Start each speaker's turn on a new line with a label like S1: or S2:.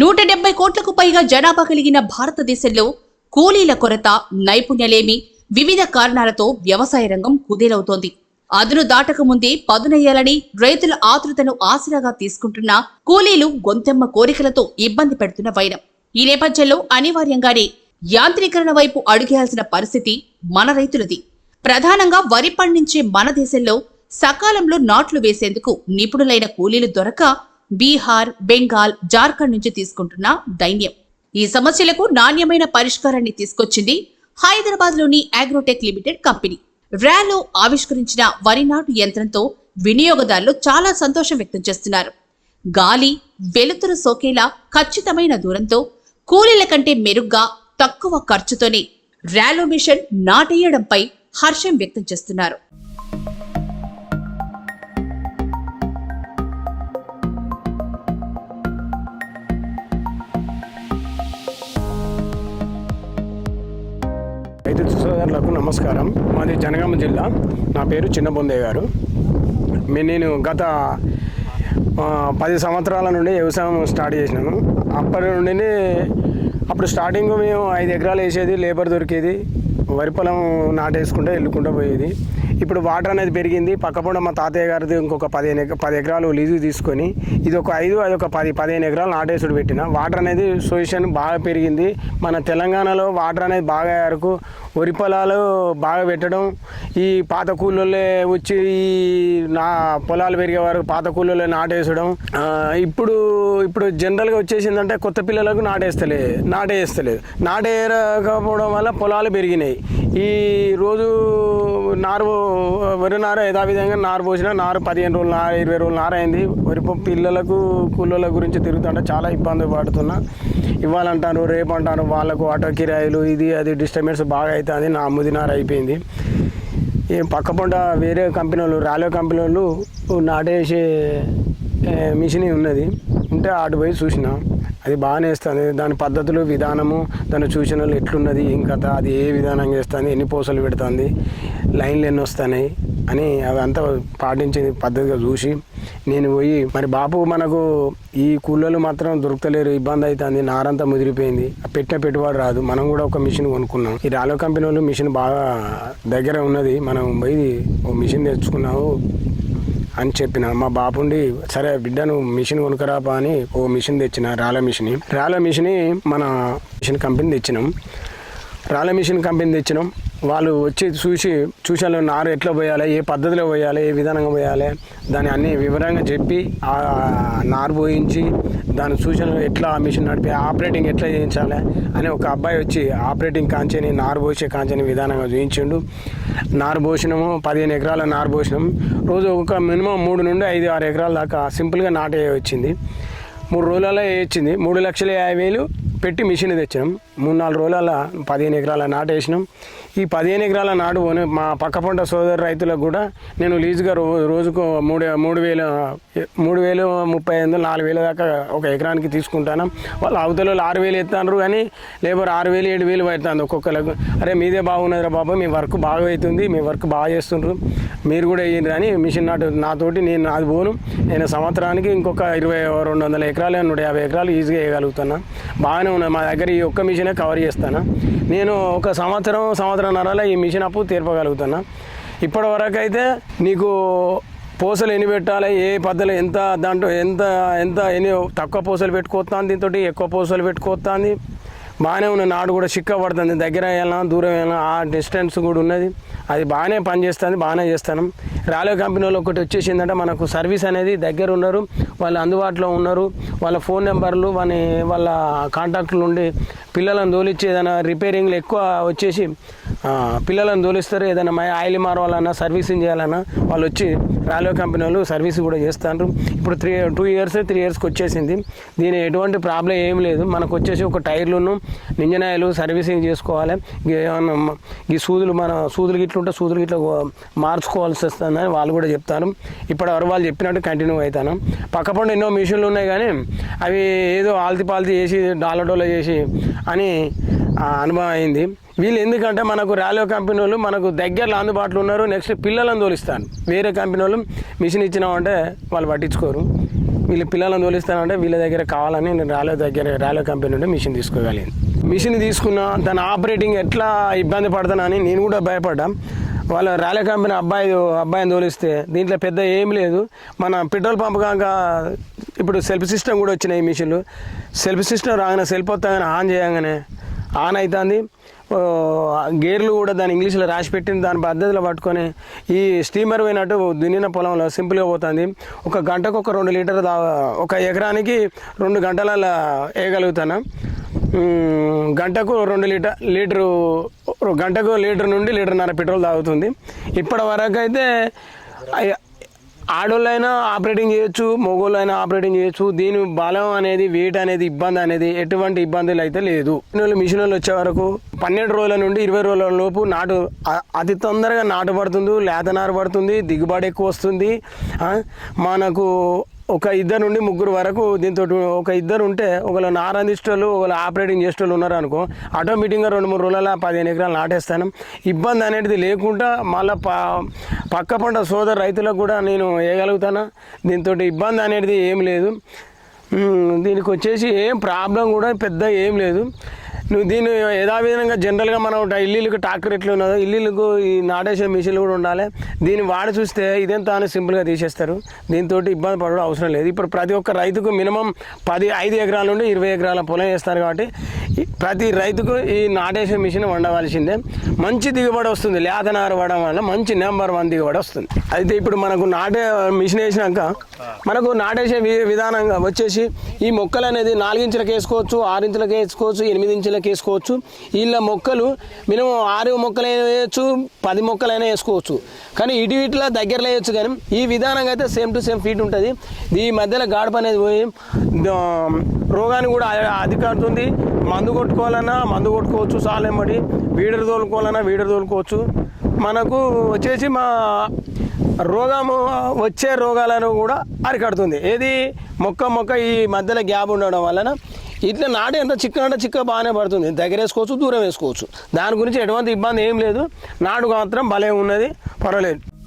S1: నూట డెబ్బై కోట్లకు పైగా జనాభా కలిగిన భారతదేశంలో కూలీల కొరత నైపుణ్యలేమి వివిధ కారణాలతో వ్యవసాయ రంగం కుదేలవుతోంది. అదును దాటక ముందే పదునయ్యాలని రైతుల ఆతృతను ఆసరాగా తీసుకుంటున్న కూలీలు గొంతెమ్మ కోరికలతో ఇబ్బంది పెడుతున్న వైరం. ఈ నేపథ్యంలో అనివార్యంగానే యాంత్రీకరణ వైపు అడుగేయాల్సిన పరిస్థితి మన రైతులది. ప్రధానంగా వరి పండించే మన దేశంలో సకాలంలో నాట్లు వేసేందుకు నిపుణులైన కూలీలు దొరక బీహార్ బెంగాల్ జార్ఖండ్ నుంచి తీసుకుంటున్న దైన్యం. ఈ సమస్యలకు నాణ్యమైన పరిష్కారాన్ని తీసుకొచ్చింది హైదరాబాద్లోని అగ్రోటెక్ లిమిటెడ్ కంపెనీ. ర్యాలో ఆవిష్కరించిన వరి నాటు యంత్రంతో వినియోగదారులు చాలా సంతోషం వ్యక్తం చేస్తున్నారు. గాలి వెలుతురు సోకేలా ఖచ్చితమైన దూరంతో కూలీల కంటే మెరుగ్గా తక్కువ ఖర్చుతోనే ర్యాలో మిషన్ నాటేయడంపై హర్షం వ్యక్తం చేస్తున్నారు.
S2: నమస్కారం. మాది జనగామ జిల్లా. నా పేరు చిన్నబొందయ్య గారు. నేను గత పది సంవత్సరాల నుండి వ్యవసాయం స్టార్ట్ చేసినాను. అప్పటి నుండినే అప్పుడు స్టార్టింగ్ మేము ఐదు ఎకరాలు వేసేది లేబర్ దొరికేది. వరి పొలం నాటేసుకుంటే వెళ్ళుకుంటూ పోయేది. ఇప్పుడు వాటర్ అనేది పెరిగింది. పక్కపొండ మా తాతయ్య గారిది ఇంకొక పదిహేను పది ఎకరాలు లీజు తీసుకొని ఇది ఒక ఐదు అది ఒక పది పదిహేను ఎకరాలు నాటేసుడు పెట్టిన. వాటర్ అనేది సొల్యూషన్ బాగా పెరిగింది. మన తెలంగాణలో వాటర్ అనేది బాగా వరకు వరి పొలాలు బాగా పెట్టడం ఈ పాత కూలీలే వచ్చి ఈ నా పొలాలు పెరిగే వరకు పాత కూలీలే నాటేసడం ఇప్పుడు ఇప్పుడు జనరల్గా వచ్చేసిందంటే కొత్త పిల్లలకు నాటేస్తలేదు నాటేస్తలేదు. నాటేయకపోవడం వల్ల పొలాలు పెరిగినాయి. ఈ రోజు నారు వరి నారు యథావిధంగా నారు పోసిన నారు పదిహేను రోజులు నారు ఇరవై రోజులు నారు అయింది వరి పిల్లలకు కూలీల గురించి తిరుగుతుంటే చాలా ఇబ్బంది పడుతున్నా. ఇవ్వాలంటారు రేపు అంటారు వాళ్ళకు ఆటో కిరాయిలు ఇది అది డిస్టర్బెన్స్ బాగా అవుతుంది నా అమ్ముది నారు అయిపోయింది. ఏం పక్క పంట వేరే కంపెనీ వాళ్ళు రాలో కంపెనీ వాళ్ళు నాటేసే మిషన్ ఉన్నది. ఉంటే అటు పోయి చూసినా. అది బాగానే వేస్తుంది. దాని పద్ధతులు విధానము దాని సూచనలు ఎట్లున్నది ఏం కథ అది ఏ విధానంగా వేస్తుంది ఎన్ని పూసలు పెడుతుంది లైన్లు ఎన్ని వస్తున్నాయి అని అదంతా పాటించే పద్ధతిగా చూసి నేను పోయి మరి బాపు మనకు ఈ కూలీలు మాత్రం దొరకలేరు ఇబ్బంది అవుతుంది నారంతా ముదిరిపోయింది ఆ పెట్టిన పెట్టుబడి రాదు మనం కూడా ఒక మిషన్ కొనుక్కున్నాం. ఈ రాలో కంపెనీ వాళ్ళు మిషన్ బాగా దగ్గర ఉన్నది మనం పోయి ఓ మిషన్ తెచ్చుకున్నాము అని చెప్పిన మా బాపుండి సరే బిడ్డ మిషన్ కొనుక్కరాపా అని ఓ మిషన్ తెచ్చిన రాళ్ళ మిషన్. రాళ్ళ మిషన్ మన మిషన్ కంపెనీ తెచ్చినాం. రాళ్ళ మిషన్ కంపెనీ తెచ్చినాం. వాళ్ళు వచ్చి చూసి చూసాను నారు ఎట్లా పోయాలి ఏ పద్ధతిలో పోయాలి ఏ విధానంగా పోయాలి దాన్ని అన్ని వివరంగా చెప్పి ఆ నారు పోయించి దాని సూచనలు ఎట్లా ఆ మిషన్ నడిపి ఆపరేటింగ్ ఎట్లా చేయించాలి అని ఒక అబ్బాయి వచ్చి ఆపరేటింగ్ కాంచెని నారు పోసే కాంచెని విధానంగా చూపించిండు నారు పోసినాము పదిహేను ఎకరాల నారు పోసినాం రోజు ఒక మినిమం మూడు నుండి ఐదు ఆరు ఎకరాల దాకా సింపుల్గా నాటే వచ్చింది. మూడు రోజులలో వేయించింది మూడు లక్షల యాభై వేలు పెట్టి మిషన్ తెచ్చినాం. మూడు నాలుగు రోజుల పదిహేను ఎకరాల నాటు వేసినాం. ఈ పదిహేను ఎకరాల నాటు పోనీ మా పక్క పంట సోదరు రైతులకు కూడా నేను లీజుగా రో రోజుకు మూడు మూడు వేలు మూడు వేలు ముప్పై ఐదు నాలుగు వేల దాకా ఒక ఎకరానికి తీసుకుంటాను. వాళ్ళు అవతల ఆరు వేలు ఎత్తారు కానీ లేబర్ ఆరు వేలు ఏడు వేలు పెడుతుంది ఒక్కొక్కరికి అరే మీదే బాగున్నదిరా బాబు మీ వర్క్ బాగా అవుతుంది మీ వర్క్ బాగా చేస్తుండ్రు. మీరు కూడా వేయండి అని మిషన్ నాటు నాతోటి నేను నాది పోను. నేను సంవత్సరానికి ఇంకొక ఇరవై రెండు వందల ఎకరాలు నూట యాభై ఎకరాలు ఈజీగా వేయగలుగుతున్నా. బాగానే ఉన్నాయి మా దగ్గర ఈ ఒక్క మిషనే కవర్ చేస్తాను. నేను ఒక సంవత్సరం సంవత్సరంన్నరలో ఈ మిషన్ అప్పు తీర్పగలుగుతాను ఇప్పటి వరకు అయితే నీకు పూసలు ఎన్ని పెట్టాలి ఏ పద్ధతి ఎంత దాంట్లో ఎంత ఎంత ఎన్ని తక్కువ పూసలు పెట్టుకోస్తాను దీంతో ఎక్కువ పూసలు పెట్టుకోస్తాంది బాగానే ఉన్న నాడు కూడా చిక్క పడుతుంది. దగ్గర వెళ్ళినా దూరం వెళ్ళినా ఆ డిస్టెన్స్ కూడా ఉన్నది. అది బాగానే పనిచేస్తుంది బాగానే చేస్తాను రాలో కంపెనీ వాళ్ళు ఒకటి వచ్చేసిందంటే మనకు సర్వీస్ అనేది దగ్గర ఉన్నారు వాళ్ళు అందుబాటులో ఉన్నారు వాళ్ళ ఫోన్ నెంబర్లు వాళ్ళ వాళ్ళ కాంటాక్ట్లు ఉండి పిల్లలను తోలిచ్చి ఏదైనా రిపేరింగ్లు ఎక్కువ వచ్చేసి పిల్లలను తోలిస్తారు ఏదైనా ఆయిల్ మారవాలన్నా సర్వీసింగ్ చేయాలన్నా వాళ్ళు వచ్చి రాలో కంపెనీ వాళ్ళు సర్వీస్ కూడా చేస్తారు ఇప్పుడు త్రీ టూ ఇయర్స్ త్రీ ఇయర్స్కి వచ్చేసింది. దీని ఎటువంటి ప్రాబ్లం ఏం లేదు. మనకు వచ్చేసి ఒక టైర్లును నింజనాయలు సర్వీసింగ్ చేసుకోవాలి. ఏమన్నా ఈ సూదులు మన సూదులు గిట్ల ఉంటే సూదులు గిట్ల మార్చుకోవాల్సి ఉందని వాళ్ళు కూడా చెప్తారు. ఇప్పటి వరకు వాళ్ళు చెప్పినట్టు కంటిన్యూ అవుతాను. పక్కపండు ఎన్నో మిషన్లు ఉన్నాయి కానీ అవి ఏదో ఆల్తి పాల్తి చేసి డాల డోల చేసి అని అనుభవం అయింది. వీళ్ళు ఎందుకంటే మనకు ర్యాలో కంపెనీ వాళ్ళు మనకు దగ్గరలో అందుబాటులో ఉన్నారు నెక్స్ట్ పిల్లలను తోలిస్తాను వేరే కంపెనీ వాళ్ళు మిషన్ ఇచ్చినామంటే వాళ్ళు పట్టించుకోరు. వీళ్ళ పిల్లలను తోలిస్తానంటే వీళ్ళ దగ్గర కావాలని నేను ర్యాలో దగ్గర ర్యాలో కంపెనీ నుండి మిషన్ తీసుకోగలిగింది మిషన్ తీసుకున్న దాని ఆపరేటింగ్ ఎట్లా ఇబ్బంది పడతానని నేను కూడా భయపడ్డా వాళ్ళ ర్యాలీ కంపెనీ అబ్బాయి అబ్బాయిని తోలిస్తే దీంట్లో పెద్ద ఏం లేదు. మన పెట్రోల్ పంప్ కాక ఇప్పుడు సెల్ఫ్ సిస్టమ్ కూడా వచ్చినాయి మిషన్లు. సెల్ఫ్ సిస్టమ్ రాగానే సెల్ఫ్ వస్తాగానే ఆన్ చేయగానే ఆన్ అవుతుంది గేర్లు కూడా దాని ఇంగ్లీష్లో రాసి పెట్టిన దాని పద్ధతిలో పట్టుకొని ఈ స్టీమర్ పోయినట్టు దున్నిన పొలంలో సింపుల్గా పోతుంది. ఒక గంటకు ఒక రెండు లీటర్ దా ఒక ఎకరానికి రెండు గంటలలో వేయగలుగుతాను? గంటకు రెండు లీటర్ లీటరు గంటకు లీటర్ నుండి లీటర్న్నర పెట్రోల్ తాగుతుంది. ఇప్పటి వరకు అయితే ఆడోళ్ళైనా ఆపరేటింగ్ చేయొచ్చు మొగోళ్ళైనా ఆపరేటింగ్ చేయొచ్చు. దీని బలం అనేది వెయిట్ అనేది ఇబ్బంది అనేది ఎటువంటి ఇబ్బందులు అయితే లేదు. మిషన్ మిషన్లు వచ్చే వరకు పన్నెండు రోజుల నుండి ఇరవై రోజుల లోపు నాటు అతి తొందరగా నాటు పడుతుంది లేత నారు పడుతుంది దిగుబడి ఎక్కువ వస్తుంది. మనకు ఒక ఇద్దరు నుండి ముగ్గురు వరకు దీంతో ఒక ఇద్దరు ఉంటే ఒకళ్ళు నార అందిస్తోళ్ళు ఒకళ్ళు ఆపరేటింగ్ చేసేటోళ్ళు ఉన్నారు అనుకో ఆటోమేటిక్గా రెండు మూడు రోజుల పదిహేను ఎకరాలు నాటేస్తాను. ఇబ్బంది అనేది లేకుండా మళ్ళీ ప పక్క పంట సోదర రైతులకు కూడా నేను వేయగలుగుతాను? దీంతో ఇబ్బంది అనేది ఏం లేదు. దీనికి వచ్చేసి ఏం ప్రాబ్లం కూడా పెద్ద ఏం లేదు. నువ్వు దీన్ని యథావిధంగా జనరల్గా మనం ట- ఇల్లులకు ట్రాక్టర్ ఎట్లా ఉన్నదో ఇల్లులకు ఈ నాటేసే మిషన్లు కూడా ఉండాలి. దీన్ని వాడి చూస్తే ఇదంతా అని సింపుల్గా తీసేస్తారు. దీంతో ఇబ్బంది పడడం అవసరం లేదు. ఇప్పుడు ప్రతి ఒక్క రైతుకు మినిమం పది ఐదు ఎకరాల నుండి ఇరవై ఎకరాల పొలం వేస్తారు కాబట్టి ప్రతి రైతుకు ఈ నాటేసే మిషన్ వండవలసిందే. మంచి దిగుబడి వస్తుంది. లేత నారు వల్ల మంచి నెంబర్ వన్ దిగుబడి వస్తుంది. అయితే ఇప్పుడు మనకు నాటే మిషన్ వేసినాక మనకు నాటేసే వి- విధానంగా వచ్చేసి ఈ మొక్కలు అనేది నాలుగించులకు వేసుకోవచ్చు ఆరు ఇంచులకు వేసుకోవచ్చు ఎనిమిది ఇంచులకు వేసుకోవచ్చు. వీళ్ళ మొక్కలు మినిమం ఆరు మొక్కలైనా వేయచ్చు పది మొక్కలైనా వేసుకోవచ్చు. కానీ ఇటు ఇట్లా దగ్గరలో వేయచ్చు కానీ ఈ విధానంగా అయితే సేమ్ టు సేమ్ ఫీట్ ఉంటుంది. ఈ మధ్యలో గాడప అనేది పోయి రోగాన్ని కూడా అధికారుతుంది. మందు కొట్టుకోవాలన్నా మందు కొట్టుకోవచ్చు సాలేమడి వీడరు తోలుకోవాలన్నా వీడరు తోలుకోవచ్చు. మనకు వచ్చేసి మా రోగము వచ్చే రోగాలను కూడా అరికడుతుంది. ఏది? మొక్క మొక్క ఈ మధ్యలో గ్యాప్ ఉండడం వలన ఇట్లా నాటు ఎంత చిక్క అంటే చిక్క బాగానే పడుతుంది. దగ్గర వేసుకోవచ్చు దూరం వేసుకోవచ్చు. దాని గురించి ఎటువంటి ఇబ్బంది ఏం లేదు. నాటు మాత్రం భలే ఉన్నది. పర్వాలేదు.